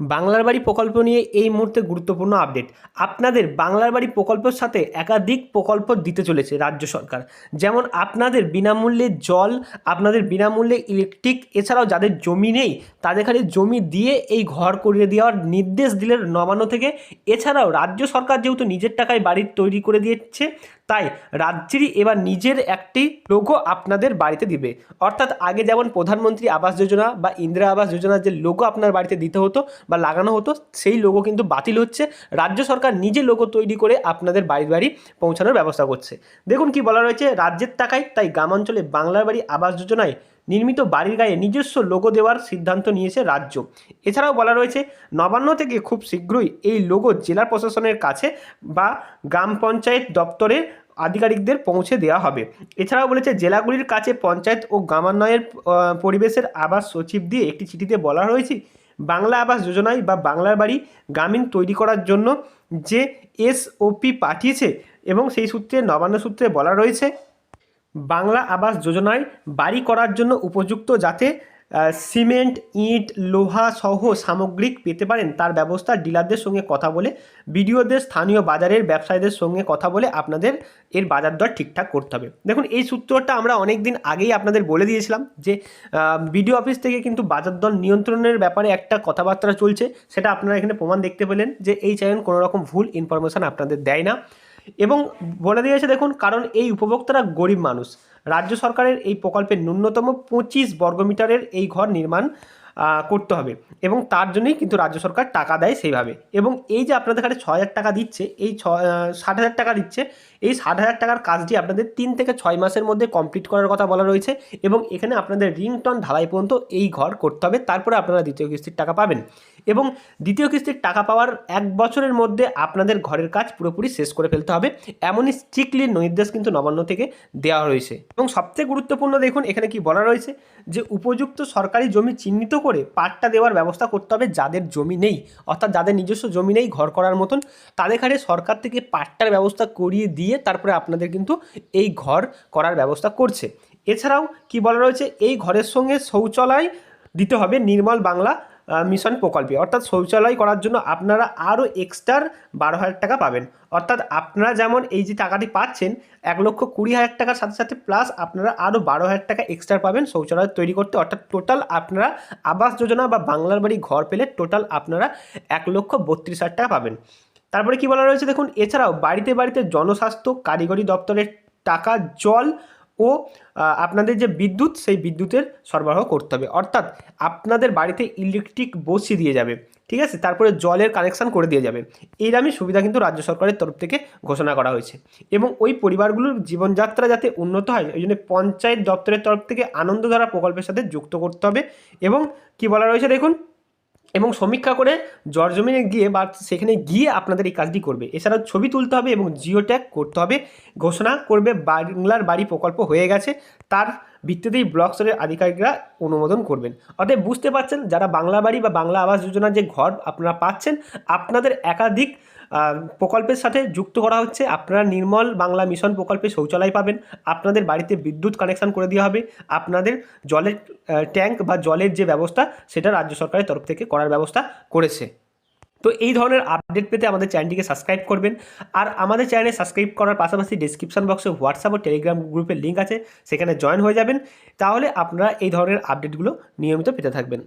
বাংলার বাড়ি প্রকল্প নিয়ে এই মুহূর্তে গুরুত্বপূর্ণ আপডেট। আপনাদের বাংলার বাড়ি প্রকল্পের সাথে একাধিক প্রকল্প দিতে চলেছে রাজ্য সরকার। যেমন আপনাদের বিনামূল্যে জল, আপনাদের বিনামূল্যে ইলেকট্রিক, এছাড়াও যাদের জমি নেই, তাদের খালি জমি দিয়ে এই ঘর করিয়ে দেওয়ার নির্দেশ দিলেন নবান্ন থেকে। এছাড়াও রাজ্য সরকার যেহেতু নিজের টাকায় বাড়ি তৈরি করে দিচ্ছে তাই রাজ্যেরই এবার নিজের একটি লোগো আপনাদের বাড়িতে দিবে। অর্থাৎ আগে যেমন প্রধানমন্ত্রী আবাস যোজনা বা ইন্দিরা আবাস যোজনার যে লোগো আপনার বাড়িতে দিতে হতো বা লাগানো হতো, সেই লোগো কিন্তু বাতিল হচ্ছে। রাজ্য সরকার নিজে লোগো তৈরি করে আপনাদের বাড়ি বাড়ি পৌঁছানোর ব্যবস্থা করছে। দেখুন কি বলা রয়েছে, রাজ্যের টাকায় তাই গ্রামাঞ্চলে বাংলার বাড়ি আবাস যোজনায় নির্মিত বাড়ির গায়ে নিজস্ব লোগো দেওয়ার সিদ্ধান্ত নিয়েছে রাজ্য। এছাড়াও বলা রয়েছে, নবান্ন থেকে খুব শীঘ্রই এই লোগো জেলা প্রশাসনের কাছে বা গ্রাম পঞ্চায়েত দপ্তরে আধিকারিকদের পৌঁছে দেওয়া হবে। এছাড়াও বলেছে, জেলাগুলির কাছে পঞ্চায়েত ও গ্রামান্বয়ের পরিবেশের আবাস সচিব দিয়ে একটি চিঠিতে বলা রয়েছে, বাংলা আবাস যোজনায় বা বাংলার বাড়ি গ্রামীণ তৈরি করার জন্য যে এসওপি পাঠিয়েছে এবং সেই সূত্রে, নবান্ন সূত্রে বলা রয়েছে বাংলা আবাস যোজনায় বাড়ি করার জন্য উপযুক্ত যাতে সিমেন্ট, ইট, লোহা সহ সামগ্রিক পেতে পারেন, তার ব্যবস্থা ডিলারদের সঙ্গে কথা বলে, বিডিওদের স্থানীয় বাজারের ব্যবসায়ীদের সঙ্গে কথা বলে আপনাদের এর বাজার দর ঠিকঠাক করতে হবে। দেখুন, এই সূত্রটা আমরা অনেক দিন আগেই আপনাদের বলে দিয়েছিলাম যে বিডিও অফিস থেকে কিন্তু বাজার দর নিয়ন্ত্রণের ব্যাপারে একটা কথাবার্তা চলছে, সেটা আপনারা এখানে প্রমাণ দেখতে পেলেন যে, এই চ্যানেল কোনো রকম ভুল ইনফরমেশান আপনাদের দেয় না। এবং বলে দিয়েছে, দেখুন, কারণ এই উপভোক্তারা গরিব মানুষ। রাজ্য সরকারের এই প্রকল্পের ন্যূনতম পঁচিশ বর্গমিটারের এই ঘর নির্মাণ করতে হবে এবং তার জন্যই কিন্তু রাজ্য সরকার টাকা দেয় সেইভাবে। এবং এই যে আপনাদের কাছে ছ হাজার টাকা দিচ্ছে, এই ছ ষাট হাজার টাকা দিচ্ছে এই ষাট হাজার টাকার কাজটি আপনাদের তিন থেকে ছয় মাসের মধ্যে কমপ্লিট করার কথা বলা রয়েছে এবং এখানে আপনাদের রিংটন ঢালাই পর্যন্ত এই ঘর করতে হবে, তারপরে আপনারা দ্বিতীয় কিস্তির টাকা পাবেন। এবং দ্বিতীয় কিস্তির টাকা পাওয়ার এক বছরের মধ্যে আপনাদের ঘরের কাজ পুরোপুরি শেষ করে ফেলতে হবে, এমনই স্ট্রিক্টলি নির্দেশ কিন্তু নবান্ন থেকে দেওয়া রয়েছে। এবং সবচেয়ে গুরুত্বপূর্ণ দেখুন, এখানে কি বলা রয়েছে যে উপযুক্ত সরকারি জমি চিহ্নিত করে পাট্টা দেওয়ার ব্যবস্থা করতে হবে যাদের জমি নেই, অর্থাৎ যাদের নিজস্ব জমি নেই ঘর করার মতন, তাদের ঘরে সরকার থেকে পাট্টার ব্যবস্থা করিয়ে দিয়ে তারপরে আপনাদের কিন্তু এই ঘর করার ব্যবস্থা করছে। এছাড়াও কি বলা রয়েছে? এই ঘরের সঙ্গে শৌচালয় দিতে হবে নির্মল বাংলা মিশন প্রকল্পে। অর্থাৎ শৌচালয় করার জন্য আপনারা আরও এক্সট্রা বারো হাজার টাকা পাবেন। অর্থাৎ আপনারা যেমন এই যে টাকাটি পাচ্ছেন, এক লক্ষ কুড়ি হাজার টাকার সাথে সাথে প্লাস আপনারা আরও বারো হাজার টাকা এক্সট্রা পাবেন শৌচালয় তৈরি করতে। অর্থাৎ টোটাল আপনারা আবাস যোজনা বা বাংলার বাড়ি ঘর পেলে টোটাল আপনারা এক লক্ষ বত্রিশ হাজার টাকা পাবেন। তারপরে কি বলা রয়েছে দেখুন, এছাড়াও বাড়িতে বাড়িতে জনস্বাস্থ্য, কারিগরি দপ্তরের টাকা, জল ও আপনাদের যে বিদ্যুৎ, সেই বিদ্যুতের সরবরাহ করতে হবে। অর্থাৎ আপনাদের বাড়িতে ইলেকট্রিক বসিয়ে দিয়ে যাবে, ঠিক আছে? তারপরে জলের কানেকশান করে দিয়ে যাবে। এইরকমই সুবিধা কিন্তু রাজ্য সরকারের তরফ থেকে ঘোষণা করা হয়েছে। এবং ওই পরিবারগুলোর জীবনযাত্রা যাতে উন্নত হয় ওই জন্য পঞ্চায়েত দপ্তরের তরফ থেকে আনন্দধারা প্রকল্পের সাথে যুক্ত করতে হবে। এবং কি বলা রয়েছে দেখুন এবং সমীক্ষা করে জর্জমিনে গিয়ে বা সেখানে গিয়ে আপনাদের এই কাজটি করবে। এছাড়াও ছবি তুলতে হবে এবং জিও ট্যাগ করতে হবে। ঘোষণা করবে বাংলার বাড়ি প্রকল্প হয়ে গেছে, তার ভিত্তিতেই ব্লক স্তরের আধিকারিকরা অনুমোদন করবেন। অতএব বুঝতে পারছেন, যারা বাংলা বাড়ি বা বাংলা আবাস যোজনার যে ঘর আপনারা পাচ্ছেন, আপনাদের একাধিক প্রকল্পের সাথে যুক্ত করা হচ্ছে। আপনারা নির্মল বাংলা মিশন প্রকল্পে শৌচালয় পাবেন। আপনাদের বাড়িতে বিদ্যুৎ কানেকশন করে দেওয়া হবে। আপনাদের জলের ট্যাঙ্ক বা জলের যে ব্যবস্থা, সেটা রাজ্য সরকারের তরফ থেকে করার ব্যবস্থা করেছে। তো এই ধরনের আপডেট পেতে আমাদের চ্যানেলটিকে সাবস্ক্রাইব করবেন। আর আমাদের চ্যানেলে সাবস্ক্রাইব করার পাশাপাশি ডিসক্রিপশন বক্সে হোয়াটসঅ্যাপ ও টেলিগ্রাম গ্রুপের লিঙ্ক আছে। সেখানে জয়েন হয়ে যাবেন। তাহলে আপনারা এই ধরনের আপডেটগুলো নিয়মিত পেতে থাকবেন।